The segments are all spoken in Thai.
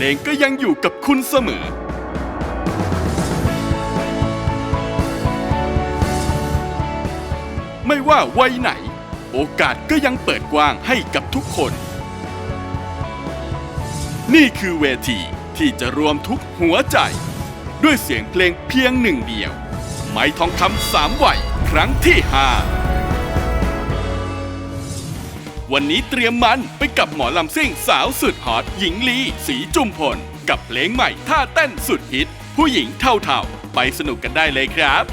พลงก็ยังอยู่กับคุณเสมอ ไม่ว่าวัยไหน โอกาสก็ยังเปิดกว้างให้กับทุกคน นี่คือเวทีที่จะรวมทุกหัวใจ ด้วยเสียงเพลงเพียงหนึ่งเดียว ไม้ทองคำสามวัยครั้งที่ห้า วันนี้เตรียมมันไปกับหมอลำซิ่งสาวสุดฮอตหญิงลีสีจุมพล กับเพลงใหม่ท่าเต้นสุดฮิต ผู้หญิงเท่าๆ ไปสนุกกันได้เลยครับ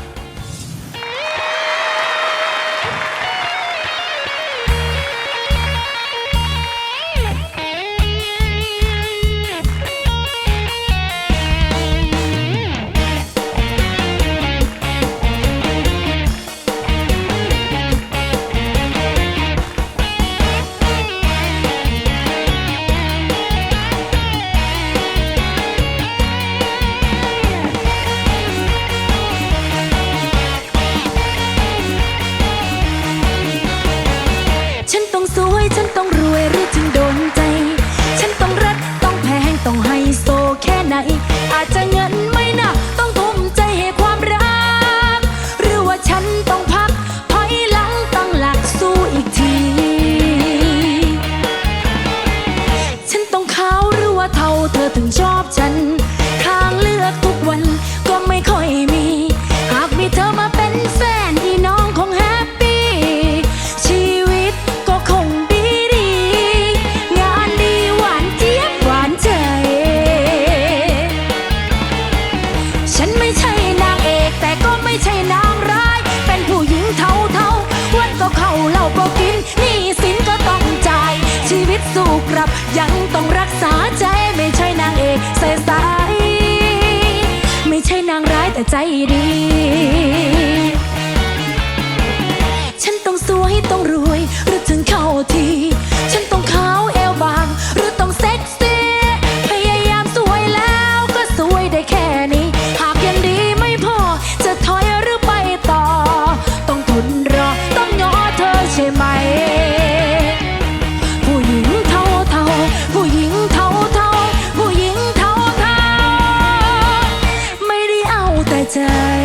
在意你。time.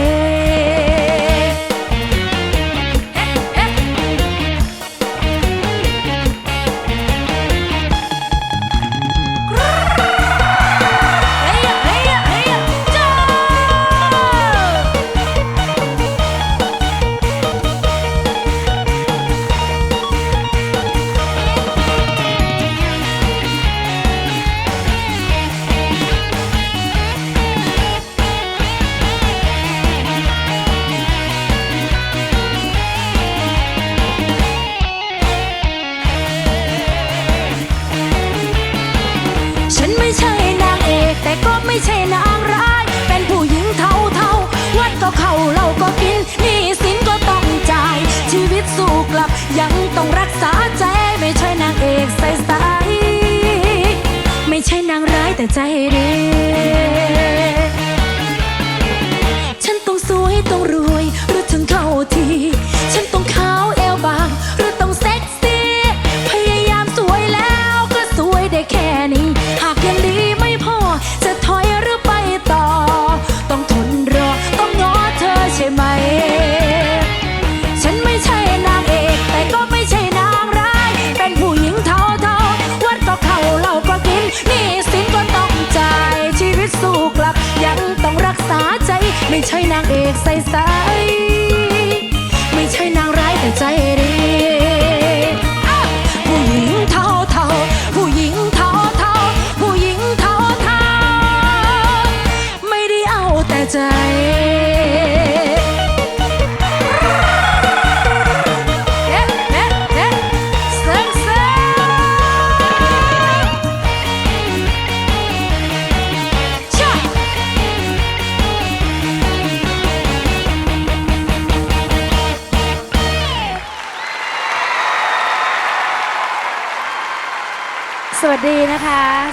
ไม่ใช่นางร้าย เป็นผู้หญิงเท่าเท่าวัดก็เข้าเราก็กินหนี้สินก็ต้องจ่าย ชีวิตสู้กลับยังต้องรักษาใจ ไม่ใช่นางเอกใสใสไม่ใช่นางร้ายแต่ใจดี Xây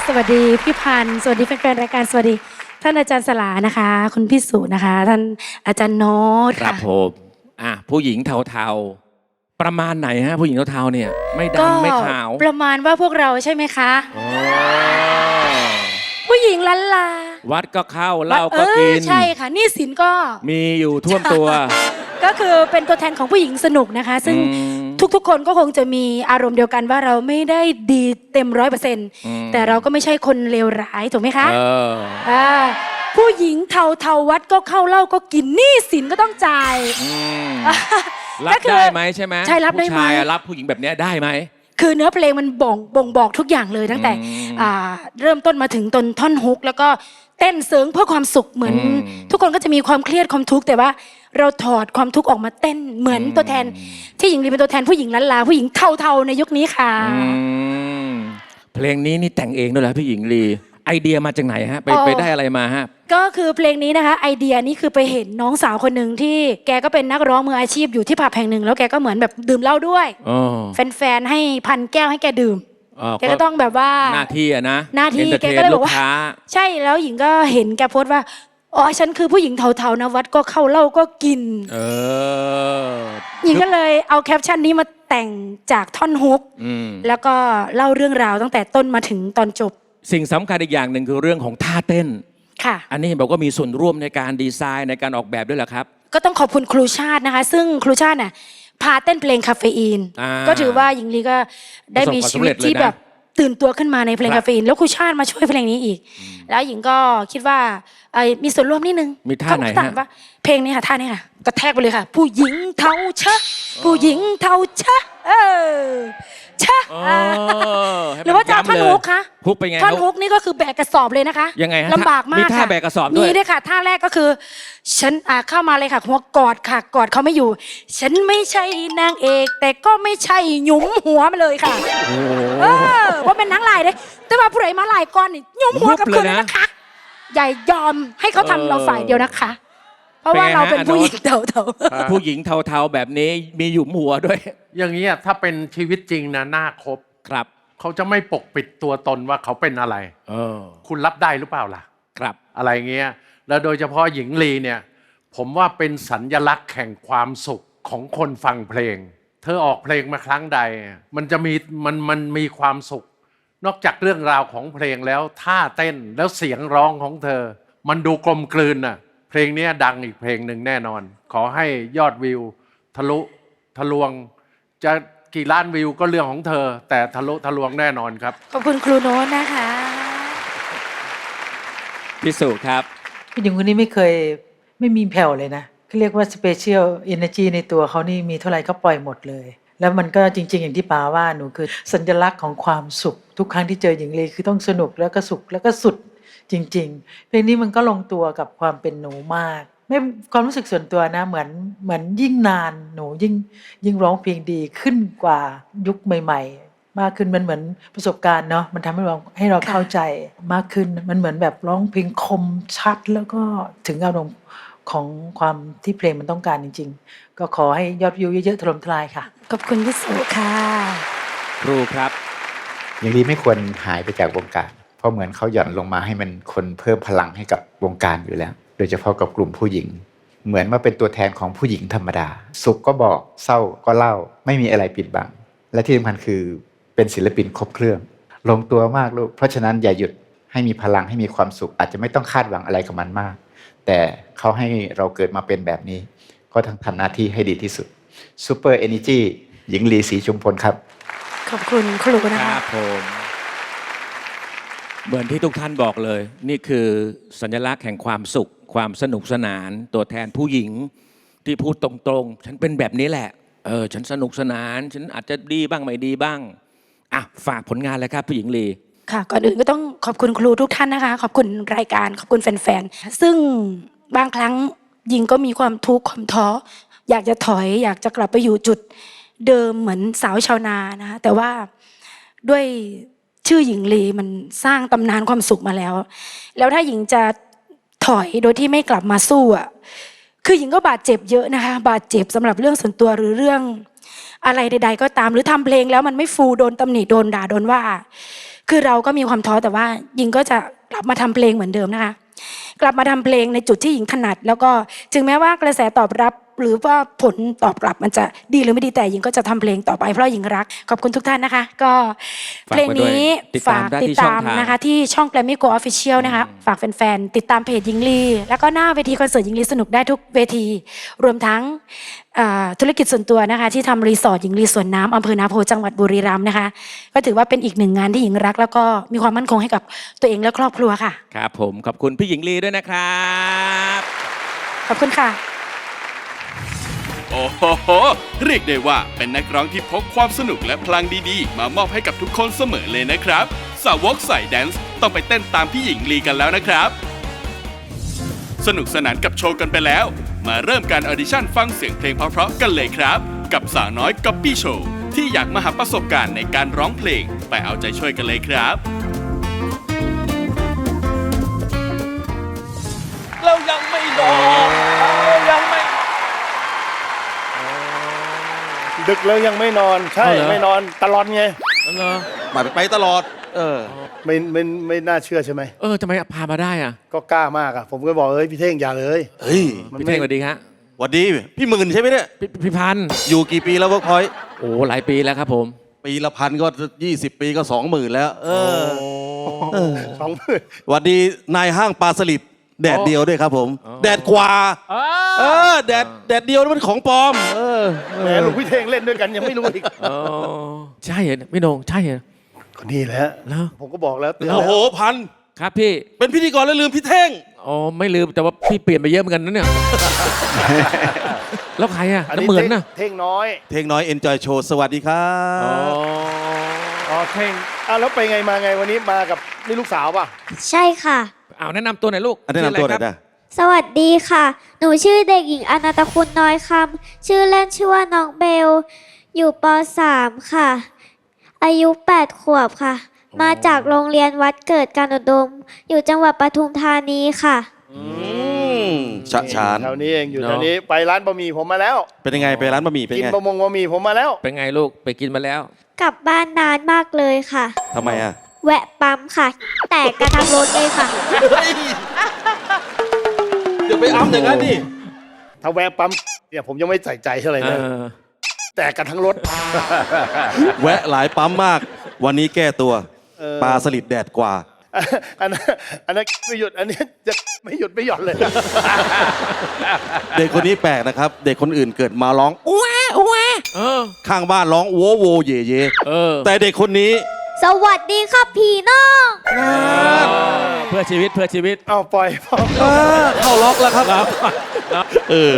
สวัสดีพี่พันธ์สวัสดีแฟนๆรายการสวัสดี ท่านอาจารย์สลานะคะ คุณพี่สุนะคะ ท่านอาจารย์โน้ตครับผมอะผู้หญิงเทาๆ ประมาณไหนฮะ ผู้หญิงเทาๆเนี่ย ไม่ก็ดำไม่ขาวประมาณว่าพวกเราใช่ไหมคะผู้หญิงลันลาวัดก็เข้าเหล้าก็กินใช่ค่ะนี่สินก็ มีอยู่ท่วมตัว ก็คือเป็นตัวแทนของผู้หญิงสนุกนะคะ ซึ่ง ทุก ๆ คนก็คงจะมีอารมณ์เดียวกันว่าเราไม่ได้ดีเต็มร้อยเปอร์เซ็นต์อืมแต่เราก็ไม่ใช่คนเลวร้ายถูกไหมคะเอออ่าผู้หญิงเทาเทาๆวัดก็เข้าเหล้าก็กินหนี้สินก็ต้องจ่ายอืมก็รับคือได้ไหมใช่ไหมใช่รับได้ไหมผู้ชายอะรับผู้หญิงแบบเนี้ยได้ไหมคือเนื้อเพลงมันบ่งบ่งบอกทุกอย่างเลยตั้งแต่อืมอ่าเริ่มต้นมาถึงตนท่อนฮุก แล้วก็เต้นเสริงเพื่อความสุขเหมือนอืมทุกคนก็จะมีความเครียดความทุกข์แต่ว่า เราถอดความทุกข์ออกมาเต้นเหมือนอืมตัวแทน ที่หญิงลีเป็นตัวแทนผู้หญิงล้านลาผู้หญิงเทาๆในยุคนี้ค่ะอืมเพลงนี้นี่แต่งเองด้วยเหรอพี่หญิงลีไอเดียมาจากไหนฮะไปอ๋อไปได้อะไรมาฮะก็คือเพลงนี้นะคะ ไอเดียนี่คือไปเห็นน้องสาวคนหนึ่งที่แกก็เป็นนักร้องมืออาชีพอยู่ที่ผับแห่งหนึ่งแล้วแกก็เหมือนแบบดื่มเหล้าด้วยอ๋อแฟนๆให้พันแก้วให้แกดื่มอ๋อแกก็ต้องแบบว่าหน้าที่อะนะหน้าที่อนตอร์แกทนก็เลยบอกว่าค้าใช่แล้วหญิงก็เห็นแกโพสต์ว่า อ๋อฉันคือผู้หญิงเทาๆนะวัดก็เข้าเหล้าก็กิน เออ หญิงก็เลยเอาแคปชั่นนี้มาแต่งจากท่อนฮุกอืม แล้วก็เล่าเรื่องราวตั้งแต่ต้นมาถึงตอนจบสิ่งสำคัญอีกอย่างหนึ่งคือเรื่องของท่าเต้น ค่ะ อันนี้บอกว่ามีส่วนร่วมในการดีไซน์ในการออกแบบด้วยเหรอครับ ก็ต้องขอบคุณครูชาตินะคะ ซึ่งครูชาติน่ะพาเต้นเพลงคาเฟอีน อ่าก็ถือว่าหญิงลีก็ได้มีชีวิตที่แบบ ตื่นตัวขึ้นมาในเพลงครับคาเฟอีนแล้วครูชาติมาช่วยเพลงนี้อีก แล้วหญิงก็คิดว่าเอ่อมีส่วนร่วมนิดนึงมีท่าไหนฮะเขถมว่าเพลงนี้ค่ะท่านี้ค่ะกระแทกไปเลยค่ะ ผู้หญิงเทาชะ ผู้หญิงเทาชะเออ ชะอ๋ออ่าให้มันหรือว่าจะเอาท่อนย้ำเลยฮุกคะฮุกเป็นไงท่อนฮุกฮุกนี่ก็คือแบกกระสอบเลยนะคะยังไงฮะลำบากมากมีท่าค่ะแบกกระสอบด้วย มีด้วยค่ะท่าแรกก็คือ ฉันอ่าเข้ามาเลยค่ะหัวกอดค่ะกอดเขาไม่อยู่ ฉันไม่ใช่นางเอก แต่ก็ไม่ใช่หยุมหัวมาเลยค่ะโอ้โห เออว่าเป็นนางลายเด้แต่ว่าผู้ใดมาลายก่อนนี่หยุมหัวกับยุบเลยคืนนะนะคะอย่ายอมให้เขาทำเออเราฝ่ายเดียวนะคะ เพราะว่าเป็นไงเราเป็นฮะผู้อโนหตญิงเถาๆผู้หญิงเทาๆแบบนี้มีหยุมหัวด้วย อย่างนี้ยถ้าเป็นชีวิตจริงนะหน้าครบครับ เขาจะไม่ปกปิดตัวตนว่าเขาเป็นอะไร เออ คุณรับได้หรือเปล่าล่ะ ครับ อะไรเงี้ย แล้วโดยเฉพาะหญิงลีเนี่ย ผมว่าเป็นสัญญลักษณ์แห่งความสุขของคนฟังเพลง เธอออกเพลงมาครั้งใด มันจะมีมันมันมีความสุข นอกจากเรื่องราวของเพลงแล้วท่าเต้นแล้วเสียงร้องของเธอ มันดูกลมกลืนน่ะ เพลงเนี้ยดังอีกเพลงหนึ่งแน่นอน ขอให้ยอดวิว ทะลุทะลวง จะกี่ล้านวิวก็เรื่องของเธอ แต่ทะลุทะลวงแน่นอนครับ ขอบคุณครูโน้ตนะคะพิสูจน์ครับผู้หญิงคนนี้ไม่เคยไม่มีแผ่วเลยนะเขาเรียกว่า special energy ในตัวเขานี่มีเท่าไหร่ก็ปล่อยหมดเลย แล้วมันก็จริง ๆ อย่างที่ป๋าว่าหนูคือสัญลักษณ์ของความสุข ทุกครั้งที่เจอหญิงลีคือต้องสนุกแล้วก็สุขแล้วก็สุด จริง ๆ เพลงนี้มันก็ลงตัวกับความเป็นหนูมาก ไม่ความรู้สึกส่วนตัวนะ เหมือนเหมือนยิ่งนานหนูยิ่งยิ่งร้องเพลงดีขึ้นกว่ายุคใหม่ ๆ มากขึ้นมันเหมือนประสบการณ์เนาะมันทำให้เราให้เราค่ะเข้าใจมากขึ้นมันเหมือนแบบร้องเพลงคมชัดแล้วก็ถึงอารมณ์ของความที่เพลงมันต้องการจริง ๆ ก็ขอให้ยอดวิวเยอะๆถล่มทลายค่ะ ขอบคุณพี่สุค่ะ ครูครับ อย่างนี้ไม่ควรหายไปจากวงการ เพราะเหมือนเขาหย่อนลงมาให้มันคนเพิ่มพลังให้กับวงการอยู่แล้ว โดยเฉพาะกับกลุ่มผู้หญิง เหมือนมาเป็นตัวแทนของผู้หญิงธรรมดา สุขก็บอกเศร้าก็เล่า ไม่มีอะไรปิดบัง และที่สำคัญคือเป็นศิลปินครบเครื่อง ลงตัวมากลูกเพราะฉะนั้นอย่าหยุดให้มีพลังให้มีความสุข อาจจะไม่ต้องคาดหวังอะไรกับมันมาก แต่เขาให้เราเกิดมาเป็นแบบนี้ ก็ต้องทำหน้าที่ให้ดีที่สุดซูเปอร์เอเนจีหญิงลีศรีชุมพลครับ ขอบคุณครูนะคคะรับผม เหมือนที่ทุกท่านบอกเลย นี่คือสัญลักษณ์แห่งความสุข ความสนุกสนาน ตัวแทนผู้หญิงที่พูดตรงๆ ฉันเป็นแบบนี้แหละ เออ ฉันสนุกสนาน ฉันอาจจะดีบ้างไม่ดีบ้าง อะ ฝากผลงานเลยครับ ผู้หญิงลี ค่ะ ก่อนอื่นก็ต้องขอบคุณครูทุกท่านนะคะ ขอบคุณรายการ ขอบคุณแฟนๆ ซึ่งบางครั้งหญิงก็มีความทุกข์ความท้อ อยากจะถอย อยากจะกลับไปอยู่จุดเดิมเหมือนสาวชาวนานะคะแต่ว่าด้วย ชื่อหญิงลีมันสร้างตำนานความสุขมาแล้ว แล้วถ้าหญิงจะถอยโดยที่ไม่กลับมาสู้อะคือหญิงก็บาดเจ็บเยอะนะคะ บาดเจ็บสำหรับเรื่องส่วนตัวหรือเรื่องอะไรใด ๆ ก็ตามหรือทำเพลงแล้วมันไม่ฟูโดนตำหนิโดนด่าโดนว่า คือเราก็มีความท้อแต่ว่าหญิงก็จะกลับมาทำเพลงเหมือนเดิมนะคะ กลับมาทำเพลงในจุดที่หญิงถนัด แล้วก็ถึงแม้ว่ากระแสตอบรับ หรือว่าผลตอบกลับมันจะดีหรือไม่ดีแต่หญิงก็จะทำเพลงต่อไปเพราะหญิงรัก ขอบคุณทุกท่านนะคะ ก็ฝากเพลงไว้ด้วยนี้ติดฝาตามกได้ติดที่ช่องตามทางนะคะ ที่ช่อง Grammy Go Official นะคะ ฝากแฟนๆติดตามเพจหญิงลี แล้วก็หน้าเวทีคอนเสิร์ตหญิงลีสนุกได้ทุกเวที รวมทั้งอ่าธุรกิจส่วนตัวนะคะ ที่ทำรีสอร์ทหญิงลีสวนน้ำอำเภอนาโพจังหวัดบุรีรัมย์นะคะ ก็ถือว่าเป็นอีกหนึ่งงานที่หญิงรัก แล้วก็มีความมั่นคงให้กับตัวเองและครอบครัวค่ะครับผมขอบคุณพี่หญิงลีด้วยนะครับ ขอบคุณค่ะ โอ้โหเรียกได้ว่าเป็นนักร้องที่พกความสนุกและพลังดีๆ มามอบให้กับทุกคนเสมอเลยนะครับ สาวกสายแดนซ์ต้องไปเต้นตามพี่หญิงลีกันแล้วนะครับ สนุกสนานกับโชว์กันไปแล้ว มาเริ่มการออดิชั่นฟังเสียงเพลงเพราะๆกันเลยครับ กับสาวน้อยก๊อปปี้โชว์ที่อยากมาหาประสบการณ์ในการร้องเพลง ไปเอาใจช่วยกันเลยครับ ดึกแล้วยังไม่นอน ใช่ เอาเหรอ ไม่นอนตลอดไง เหรอไปไปตลอด เออ ไม่ไม่ไม่น่าเชื่อใช่ไหม เออทำไมพามาได้อะก็กล้ามากอะผมก็บอกเอ้ยพี่เท่งอย่าเลยเฮ้ยมันพี่ไม่เท่งสวัสดีครับหวัดดี พี่หมื่นใช่ไหมเนี่ย พี่พี่พันธุ์อยู่กี่ปีแล้วเวิร์กพอยต์โอ้หลายปีแล้วครับผม ปีละพันก็ยี่สิบปีก็สองหมื่นแล้ว เออสองหมื่นหวัดดีนายห้างปลาสลิด แดดเดียวด้วยครับผม แดดกว่า เออแดดแดดเดียวนั่นมันของปลอม เออแหมหลวงพี่เท่งเล่นด้วยกันยังไม่รู้อีกอ๋อใช่เหรอพี่โหนงใช่เหรอ ก็นี่แหละแล้ว ผมก็บอกแล้วเตือนโอ้โหแล้วพัน ครับพี่เป็นพิธีกรแล้วลืมพี่เท่ง อ๋อไม่ลืมแต่ว่าพี่เปลี่ยนไปเยอะเหมือนกันนะเนี่ย แล้วใครอะอันน้ำนี้เหมือนเท่งน่ะเท่งน้อยเท่งน้อย Enjoy Show สวัสดีครัอ๋อบ อ๋อเท่งอะแล้วไปไงมาไงวันนี้มากับนี่ลูกสาวป่ะ ใช่ค่ะ เอาแนะนำตัวหน่อยลูกอันแนะนำตัวหน่อยชื่ะไรครับนะสวัสดีค่ะ หนูชื่อเด็กหญิงอนันตคุณน้อยคำ ชื่อเล่นชื่อว่าน้องเบล อยู่ป .3 ค่ะ อายุ 8 ขวบค่ะ มาจากโรงเรียนวัดเกิดการอุดม อยู่จังหวัดปทุมธานีค่ะอืมชะชาน แถวนี้เองอยู่เนอะแถวนี้ไปร้านบะหมี่ผมมาแล้ว เป็นยังไงไปร้านบะหมี่เป็นกินไงบะมงบะหมี่ผมมาแล้ว เป็นไงลูกไปกินมาแล้ว กลับบ้านนานมากเลยค่ะทำไมอะ แวะปั๊มค่ะ แตกกระทั่งรถเลยค่ะเดี๋ยวไปอ้ำอย่างนั้นดิถ้าแวะปั๊มเนี่ยผมยังไม่ใส่ใจเท่าไหร่เอนะอแต่กันทั้งรถ แวะหลายปั๊มมาก วันนี้แก้ตัว เออ ปลาสลิดแดดกว่า อันนั้นอันนั้นไม่หยุดอันนี้จะไม่หยุดไม่หย่อนเลย เด็กคนนี้แปลกนะครับ เด็กคนอื่นเกิดมาร้องอ้วอ้วเออข้างบ้านร้องโวโวเยเยเออ แต่เด็กคนนี้ สวัสดีครับพี่น้อง เพื่อชีวิตเพื่อชีวิตเอาปล่อยพอเข้าล็อกแล้วครับ เออ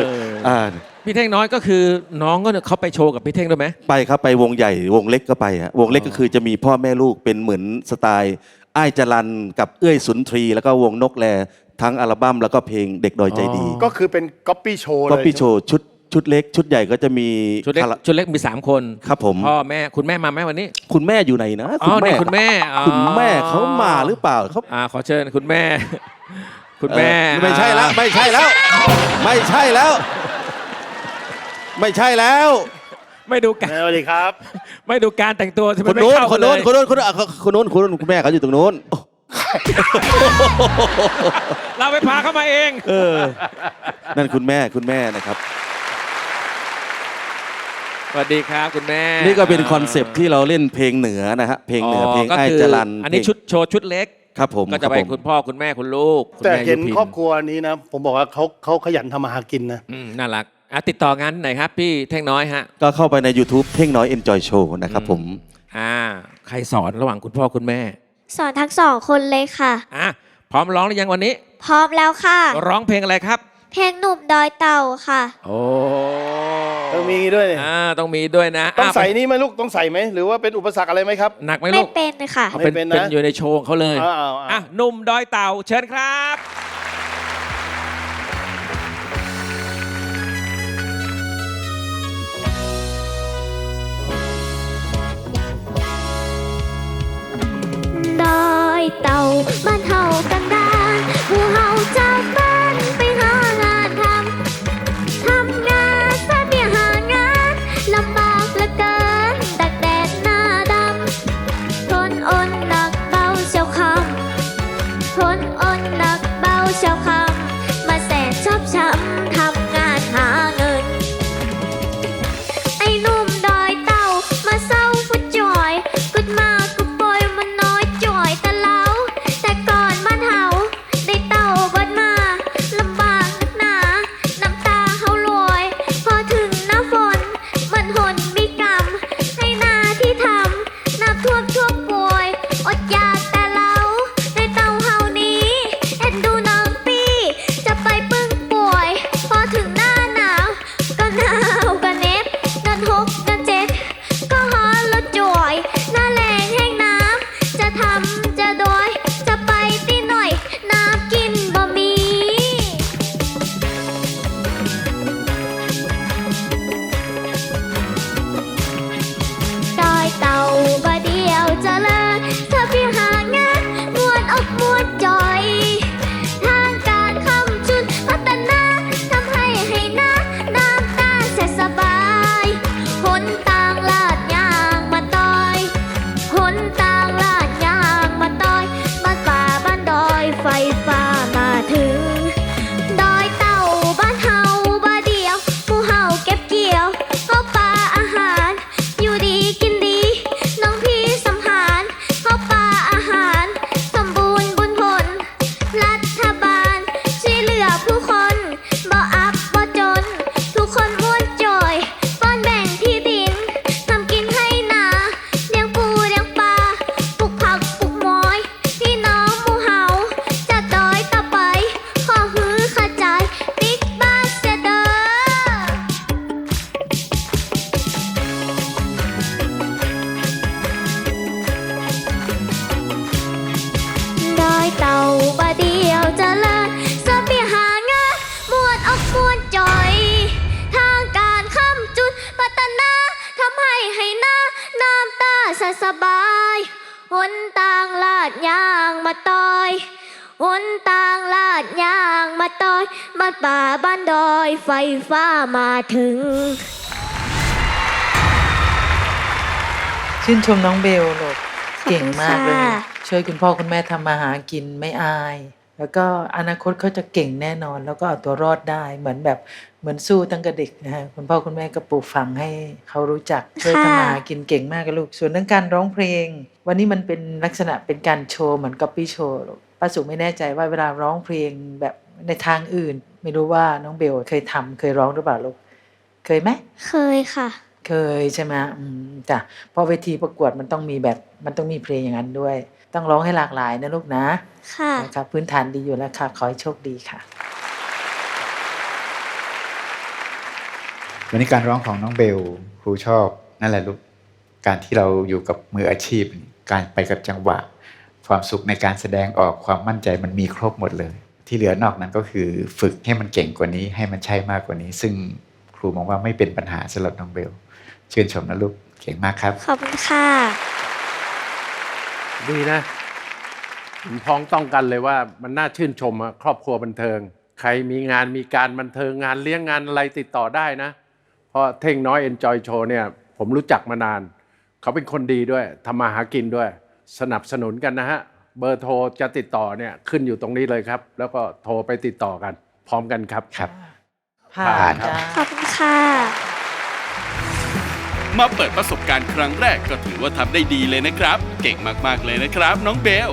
อ่าพี่เท่งน้อยก็คือน้องก็เขาไปโชว์กับพี่เท่งด้วยไหมไปครับไปวงใหญ่วงเล็กก็ไปฮะวงเล็กก็คือจะมีพ่อแม่ลูกเป็นเหมือนสไตล์อ้ายจรันกับเอื้อยสุนทรี แล้วก็วงนกแลทั้งอัลบั้มแล้วก็เพลงเด็กดอยใจดีก็คือเป็นก๊อปปี้โชว์เลย ก็พี่โชว์ชุด ชุดเล็ก ชุดใหญ่ก็จะมีชุดเล็กคาราชุดเล็กมีสามคนครับผม พ่อแม่คุณแม่มาไหมวันนี้คุณแม่อยู่ไหนนะอ๋อนี่คุณแม่อ๋อคุณแม่เขามาหรือเปล่าเขาอ่าขอเชิญคุณแม่ คุณแม่ เออไม่ใช่แล้วไม่ใช่แล้ว ไม่ใช่แล้ว ไม่ใช่แล้ว ไม่ดูการสวัสดีครับ ไม่ดูการแต่งตัวใช่ไหมคนไม่โน้นเข้าคกันนเลโน้นยคนโน้นคนโน้นอะคนโน้นคนโน้นคุณแม่เขาอยู่ตรงโน้นเราไปพาเข้ามาเอง เออนั่นคุณแม่คุณแม่นะครับ สวัสดีครับคุณแม่นี่ก็เป็นคอนเซปต์ที่เราเล่นเพลงเหนือนะฮะเพลงเหนือเพลงก็ไอ้ายคืจรันอันนี้เพลงชุดโชว์ชุดเล็กครับผมก็จะไปรับผมคุณพ่อคุณแม่คุณลูกคุณแต่แม่เห็นยุพิครอบครัวนี้นะ ผมบอกว่าเขาเขาขยันทำมาหากินนะอืมน่ารักอะติดต่องานไหนครับ พี่เท่งน้อยฮะก็เข้าไปใน YouTube เท่งน้อย Enjoy Show นะครับผมอ่าใครสอนระหว่างคุณพ่อคุณแม่ สอนทั้งสองคนเลยค่ะอะพร้อมร้องหรือยังวันนี้ พร้อมแล้วค่ะ ร้องเพลงอะไรครับ เพลงหนุ่มดอยเต่าค่ะ โอ้ต้องมีด้วยเนี่ยอ่าต้องมีด้วยนะต้องใส่ะนี่ไหมลูกต้องใส่ไหมหรือว่าเป็นอุปสรรคอะไรไหมครับ หนักไหมไม่ลูกเป็นค่ะเอาเป็นไม่เป็นนะ เป็นอยู่ในโชว์ของเขาเลยอ้าวอ้าวอะหนุ่มดอยเต่าเชิญครับ ดอยเต่าบ้านเฮา หน ตางลาดยางมาต่อยบ้านป่าบ้านดอยไฟฟ้ามาถึง ชื่นชมน้องเบลลูกเก่งมากเลยค่ะ ช่วยคุณพ่อคุณแม่ทำมาหากินไม่อาย แล้วก็อนาคตเขาจะเก่งแน่นอน แล้วก็เอาตัวรอดได้ เหมือนแบบเหมือนสู้ตั้งแต่เด็กนะฮะคุณพ่อคุณแม่ก็ปลูกฝังให้เขารู้จักช่วยทำมาหากินเก่งมากกับลูก ส่วนเรื่องการร้องเพลง วันนี้มันเป็นลักษณะเป็นการโชว์เหมือนก๊อปปี้โชว์ลูก ป้าสุไม่แน่ใจว่าเวลาร้องเพลงแบบในทางอื่น ไม่รู้ว่าน้องเบลเคยทำเคยร้องหรือเปล่าลูกเคยไหมเคยค่ะ เคยใช่ไหมอืมจ้ะเพราะเวทีประกวดมันต้องมีแบบมันต้องมีเพลงอย่างนั้นด้วย ต้องร้องให้หลากหลายนะลูกนะ ค่ะนะครับพื้นฐานดีอยู่แล้วค่ะ ขอให้โชคดีค่ะ วันนี้การร้องของน้องเบลครูชอบนั่นแหละลูกการที่เราอยู่กับมืออาชีพ การไปกับจังหวะ ความสุขในการแสดงออกความมั่นใจมันมีครบหมดเลย ที่เหลือนอกนั้นก็คือฝึกให้มันเก่งกว่านี้ให้มันใช่มากกว่านี้ ซึ่งครูมองว่าไม่เป็นปัญหาสำหรับน้องเบลชื่นชมนะลูกเก่งมากครับ ขอบคุณค่ะดีนะผมพ้องต้องกันเลยว่ามันน่าชื่นชมอะครอบครัวบันเทิง ใครมีงานมีการบันเทิงงานเลี้ยงงานอะไรติดต่อได้นะ เพราะเท่งน้อย Enjoy Show เนี่ย ผมรู้จักมานาน เขาเป็นคนดีด้วยทำมาหากินด้วย สนับสนุนกันนะฮะ เบอร์โทรจะติดต่อเนี่ยขึ้นอยู่ตรงนี้เลยครับ แล้วก็โทรไปติดต่อกัน พร้อมกันครับครับ ผ่าผ่านนครับจ้าขอบคุณค่ะ มาเปิดประสบการณ์ครั้งแรกก็ถือว่าทำได้ดีเลยนะครับ เก่งมากๆเลยนะครับ น้องเบล